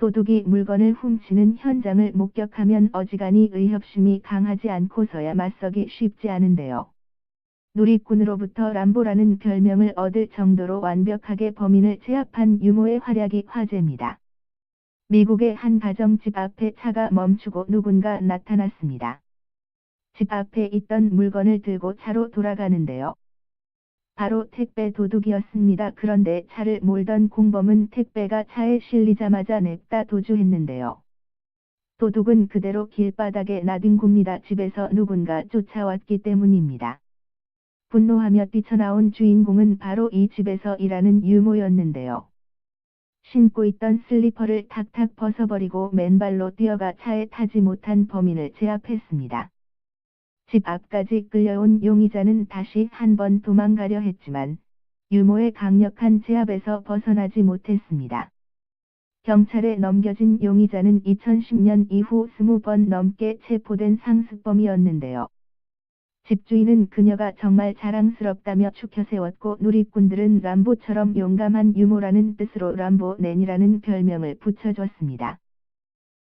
도둑이 물건을 훔치는 현장을 목격하면 어지간히 의협심이 강하지 않고서야 맞서기 쉽지 않은데요. 누리꾼으로부터 람보라는 별명을 얻을 정도로 완벽하게 범인을 제압한 유모의 활약이 화제입니다. 미국의 한 가정집 앞에 차가 멈추고 누군가 나타났습니다. 집 앞에 있던 물건을 들고 차로 돌아가는데요. 바로 택배 도둑이었습니다. 그런데 차를 몰던 공범은 택배가 차에 실리자마자 냅다 도주했는데요. 도둑은 그대로 길바닥에 나뒹굽니다. 집에서 누군가 쫓아왔기 때문입니다. 분노하며 뛰쳐나온 주인공은 바로 이 집에서 일하는 유모였는데요. 신고 있던 슬리퍼를 탁탁 벗어버리고 맨발로 뛰어가 차에 타지 못한 범인을 제압했습니다. 집 앞까지 끌려온 용의자는 다시 한 번 도망가려 했지만 유모의 강력한 제압에서 벗어나지 못했습니다. 경찰에 넘겨진 용의자는 2010년 이후 20번 넘게 체포된 상습범이었는데요. 집주인은 그녀가 정말 자랑스럽다며 추켜세웠고 누리꾼들은 람보처럼 용감한 유모라는 뜻으로 람보넨이라는 별명을 붙여줬습니다.